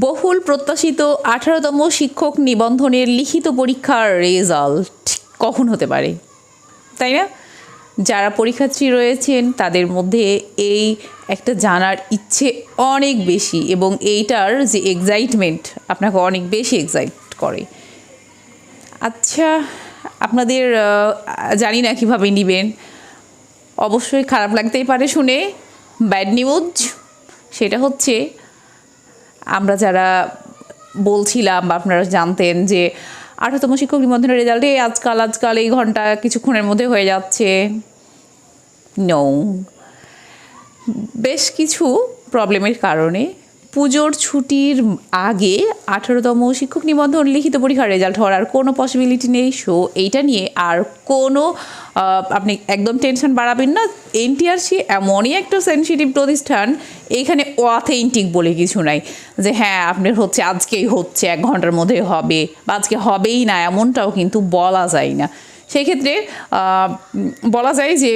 বহুল প্রত্যাশিত আঠারোতম শিক্ষক নিবন্ধনের লিখিত পরীক্ষার রেজাল্ট কখন হতে পারে? তাই না? যারা পরীক্ষার্থী রয়েছেন, তাদের মধ্যে এই একটা জানার ইচ্ছে অনেক বেশি এবং এইটার যে এক্সাইটমেন্ট আপনাকে অনেক বেশি এক্সাইট করে। আচ্ছা আপনাদের জানি না কীভাবে নেবেন। অবশ্যই খারাপ লাগতেই পারে শুনে। ব্যাড নিউজ সেটা হচ্ছে আমরা যারা বলছিলাম বা আপনারা জানতেন যে আঠারোতম শিক্ষক নিবন্ধনের রেজাল্ট এই আজকাল আজকাল এই ঘণ্টা কিছুক্ষণের মধ্যে হয়ে যাচ্ছে। নৌ বেশ কিছু প্রবলেমের কারণে পুজোর ছুটির আগে আঠারোতম শিক্ষক নিবন্ধন লিখিত পরীক্ষার রেজাল্ট হওয়ার আর কোনো পসিবিলিটি নেই। সো এইটা নিয়ে আর কোনো আপনি একদম টেনশন বাড়াবেন না। এনটিআরসি এমনই একটা সেন্সিটিভ প্রতিষ্ঠান এইখানে অথেন্টিক বলে কিছু নাই। যে হ্যাঁ আপনার হচ্ছে, আজকেই হচ্ছে, এক ঘণ্টার মধ্যে হবে, বা আজকে হবেই না, এমনটাও কিন্তু বলা যায় না। সেক্ষেত্রে বলা যায় যে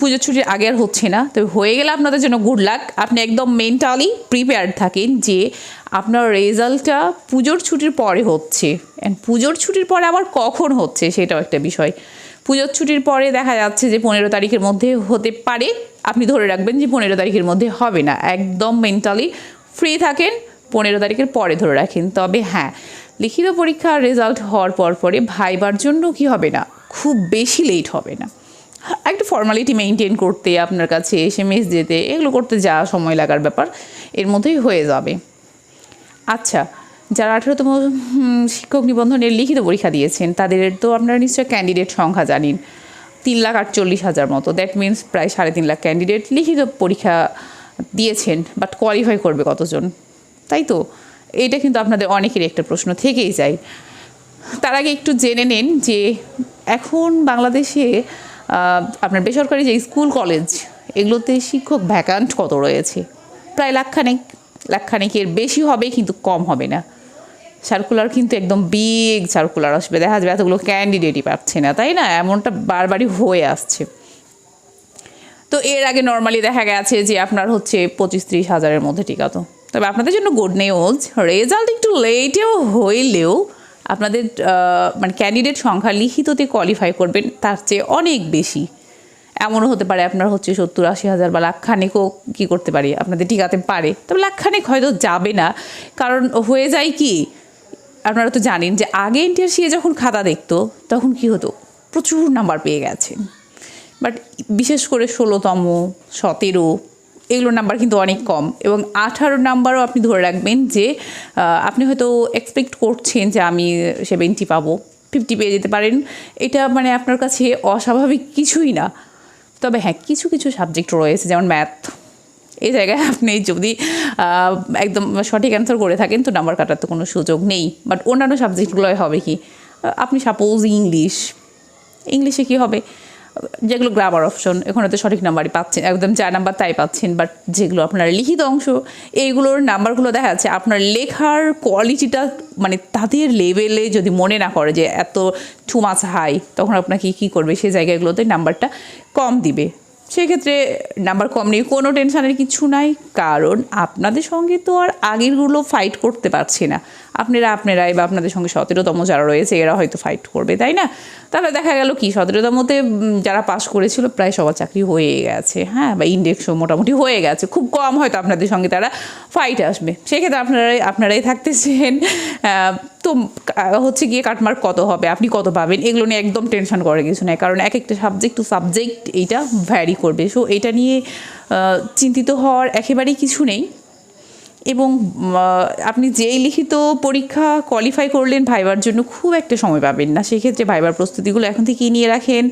পুজোর ছুটির আগে আর হচ্ছে না। তবে হয়ে গেলে আপনাদের জন্য গুড লাক আপনি একদম মেন্টালি প্রিপেয়ার্ড থাকেন যে আপনার রেজাল্টটা পুজোর ছুটির পরে হচ্ছে। অ্যান্ড পুজোর ছুটির পরে আবার কখন হচ্ছে সেটাও একটা বিষয়। পুজোর ছুটির পরে দেখা যাচ্ছে যে পনেরো তারিখের মধ্যে হতে পারে। আপনি ধরে রাখবেন যে পনেরো তারিখের মধ্যে হবে না। একদম মেন্টালি ফ্রি থাকেন, পনেরো তারিখের পরে ধরে রাখেন। তবে হ্যাঁ লিখিত পরীক্ষার রেজাল্ট হওয়ার পর পরে ভাইবার জন্য কি হবে না? খুব বেশি লেট হবে না। একটা ফর্মালিটি মেনটেন করতে, আপনার কাছে এস এম এস যেতে এগুলো করতে যা সময় লাগার ব্যাপার, এর মধ্যেই হয়ে যাবে। আচ্ছা যারা আঠেরোতম শিক্ষক নিবন্ধনের লিখিত পরীক্ষা দিয়েছেন, তাদের তো আপনারা নিশ্চয়ই ক্যান্ডিডেট সংখ্যা জানেন। তিন লাখ আটচল্লিশ হাজার মতো। দ্যাট মিন্স প্রায় সাড়ে তিন লাখ ক্যান্ডিডেট লিখিত পরীক্ষা দিয়েছেন বাট কোয়ালিফাই করবে কতজন? তাই তো? এটা কিন্তু আপনাদের অনেকেরই একটা প্রশ্ন থেকেই যায়। তার আগে একটু জেনে নেন যে এখন বাংলাদেশে আপনার বেসরকারি যে স্কুল, কলেজ, এগুলোতে শিক্ষক ভ্যাকান্ট কত রয়েছে? প্রায় লাখখানেক, লাখখানেকের বেশি হবে, কিন্তু কম হবে না। সার্কুলার কিন্তু একদম বিগ সার্কুলার আসবে। দেখা যাবে এতগুলো ক্যান্ডিডেটই পাচ্ছে না, তাই না? এমনটা বারবারই হয়ে আসছে। তো এর আগে নর্মালি দেখা গেছে যে আপনার হচ্ছে পঁচিশ ত্রিশ হাজারের মধ্যে টিকাতো। তবে আপনাদের জন্য গুড নিউজ রেজাল্ট একটু লেটেও হইলেও আপনাদের মানে ক্যান্ডিডেট সংখ্যা লিখিততে কোয়ালিফাই করবেন, তার চেয়ে অনেক বেশি। এমনও হতে পারে আপনার হচ্ছে সত্তর, আশি হাজার বা লাখখানেকও কী করতে পারে, আপনাদের টিকাতে পারে। তবে লাখখানেক হয়তো যাবে না, কারণ হয়ে যায় কি, আপনারা তো জানেন যে আগে এনটিআরসি যখন খাতা দেখতো, তখন কি হতো, প্রচুর নাম্বার পেয়ে গেছেন বাট বিশেষ করে ষোলোতম, সতেরো এগুলোর নাম্বার কিন্তু অনেক কম এবং আঠারো নাম্বারও আপনি ধরে রাখবেন যে আপনি হয়তো এক্সপেক্ট করছেন যে আমি সেভেন্টি পাবো ফিফটি পেয়ে যেতে পারেন। এটা মানে আপনার কাছে অস্বাভাবিক কিছুই না। তবে হ্যাঁ কিছু কিছু সাবজেক্ট রয়েছে যেমন ম্যাথ এই জায়গায় আপনি যদি একদম সঠিক অ্যান্সার করে থাকেন, তো নাম্বার কাটার তো কোনো সুযোগ নেই। বাট অন্যান্য সাবজেক্টগুলোয় হবে কি? আপনি সাপোজ ইংলিশ ইংলিশে কি হবে? যেগুলো গ্রামার অপশন এখানে তো সঠিক নাম্বারই পাচ্ছেন, একদম যা নাম্বার তাই পাচ্ছেন বাট যেগুলো আপনার লিখিত অংশ, এইগুলোর নাম্বারগুলো দেখা যাচ্ছে আপনার লেখার কোয়ালিটিটা মানে তাদের লেভেলে যদি মনে না করে যে এত টু মাছ হাই তখন আপনাকে কী করবে? সেই জায়গাগুলোতে নাম্বারটা কম দিবে। সেক্ষেত্রে নাম্বার কম নেই কোনো টেনশানের কিছু নাই, কারণ আপনাদের সঙ্গে তো আর আগেরগুলো ফাইট করতে পারছে না। আপনারা, আপনারাই বা আপনাদের সঙ্গে সতেরোতম যারা রয়েছে, এরা হয়তো ফাইট করবে, তাই না? তাহলে দেখা গেল কি, সতেরোতমতে যারা পাশ করেছিল, প্রায় সবার চাকরি হয়ে গেছে হ্যাঁ? বা ইন্ডেক্সও মোটামুটি হয়ে গেছে। খুব কম হয়তো আপনাদের সঙ্গে তারা ফাইট আসবে। সেক্ষেত্রে আপনারাই আপনারাই থাকতেছেন। তো হচ্ছে গিয়ে কাটমার্ক কত হবে, আপনি কত পাবেন, এগুলো নিয়ে একদম টেনশন করে কিছু নেই। কারণ এক একটা সাবজেক্ট টু সাবজেক্ট এইটা ভ্যারি করবে। সো এটা নিয়ে চিন্তিত হওয়ার একেবারেই কিছু নেই। এবং আপনি যেই লিখিত পরীক্ষা কোয়ালিফাই করলেন ভাইবার জন্য খুব একটা সময় পাবেন না। সেক্ষেত্রে ভাইবার প্রস্তুতিগুলো এখন থেকেই নিয়ে রাখেন।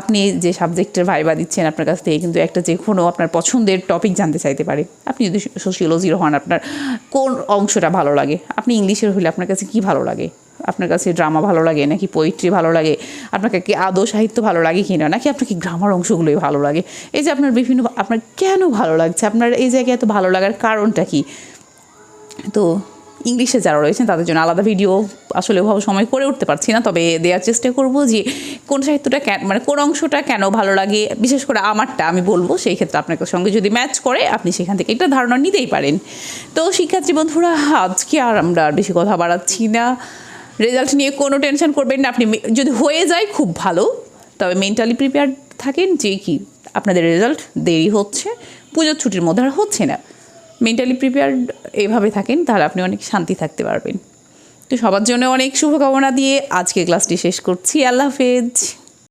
আপনি যে সাবজেক্টের ভাইবা দিচ্ছেন আপনার কাছ থেকে কিন্তু একটা যে কোনো আপনার পছন্দের টপিক জানতে চাইতে পারে। আপনি যদি সোশিয়োলজির হন, আপনার কোন অংশটা ভালো লাগে? আপনি ইংলিশের হলে আপনার কাছে কি ভালো লাগে? আপনার কাছে ড্রামা ভালো লাগে, নাকি পোয়েট্রি ভালো লাগে, আপনাকে কি আদৌ সাহিত্য ভালো লাগে কি না, নাকি আপনার কি গ্রামার অংশগুলোই ভালো লাগে? এই যে আপনার বিভিন্ন, আপনার কেন ভালো লাগছে? আপনার এই জায়গায় এত ভালো লাগার কারণটা কি? তো ইংলিশে যারা রয়েছেন, তাদের জন্য আলাদা ভিডিও আসলে ওভাবে সময় করে উঠতে পারছি না, তবে দেওয়ার চেষ্টা করব যে কোন সাহিত্যটা কেন মানে কোন অংশটা কেন ভালো লাগে, বিশেষ করে আমারটা আমি বলব, সেই ক্ষেত্রে আপনার সঙ্গে যদি ম্যাচ করে, আপনি সেখান থেকে একটা ধারণা নিতেই পারেন। তো শিক্ষার্থী বন্ধুরা, আজকে আর আমরা আর বেশি কথা বাড়াচ্ছি না। রেজাল্ট নিয়ে কোনো টেনশন করবেন না। আপনি যদি হয়ে যায়, খুব ভালো। তবে মেন্টালি প্রিপেয়ার থাকেন যে কি, আপনাদের রেজাল্ট দেরি হচ্ছে পুজোর ছুটির মধ্যে আর হচ্ছে না। মেন্টালি প্রিপেয়ার এভাবে থাকেন, তাহলে আপনি অনেক শান্তি থাকতে পারবেন। তো সবার জন্য অনেক শুভকামনা দিয়ে আজকে ক্লাসটি শেষ করছি। আল্লাহ হাফেজ।